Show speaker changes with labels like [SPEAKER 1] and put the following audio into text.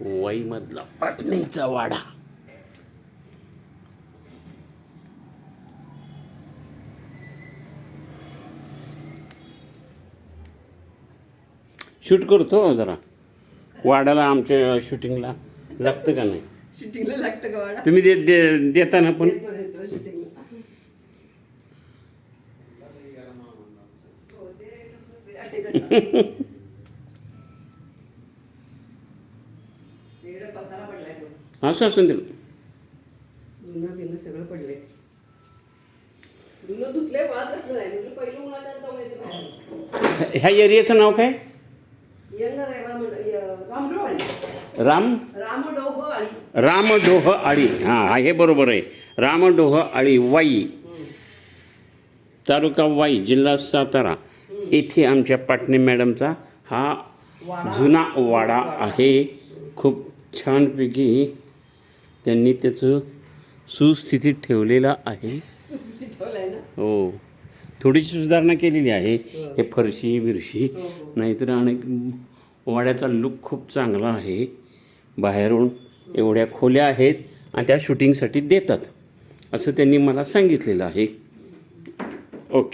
[SPEAKER 1] वाईमधला पाटणीचा वाडा. Shoot करतो जरा. वाड्याला आमच्या शूटिंगला लागतं का नाही?
[SPEAKER 2] शूटिंगला लागतं का वाडा?
[SPEAKER 1] तुम्ही दे, दे देता ना पण असं असून दिलं.
[SPEAKER 2] सगळं पडलंय. म्हणजे
[SPEAKER 1] ह्या एरियाचं नाव काय?
[SPEAKER 2] राम
[SPEAKER 1] रामडोह आळी हां हे बरोबर आहे. रामडोह आळी वाई. तालुका वाई जिल्हा सातारा. येथे आमच्या पाटणे मॅडमचा हा. जुना वाडा आहे. खूप छानपैकी त्यांनी त्याचं सुस्थितीत ठेवलेलं आहे. हो. थोडीशी सुधारणा केलेली आहे. हे फरशी बिरशी. नाहीतर अनेक वाड्याचा लुक खूप चांगला आहे. बाहेरून एवढ्या खोल्या आहेत आणि त्या शूटिंगसाठी देतात. असं त्यांनी मला सांगितलेलं आहे.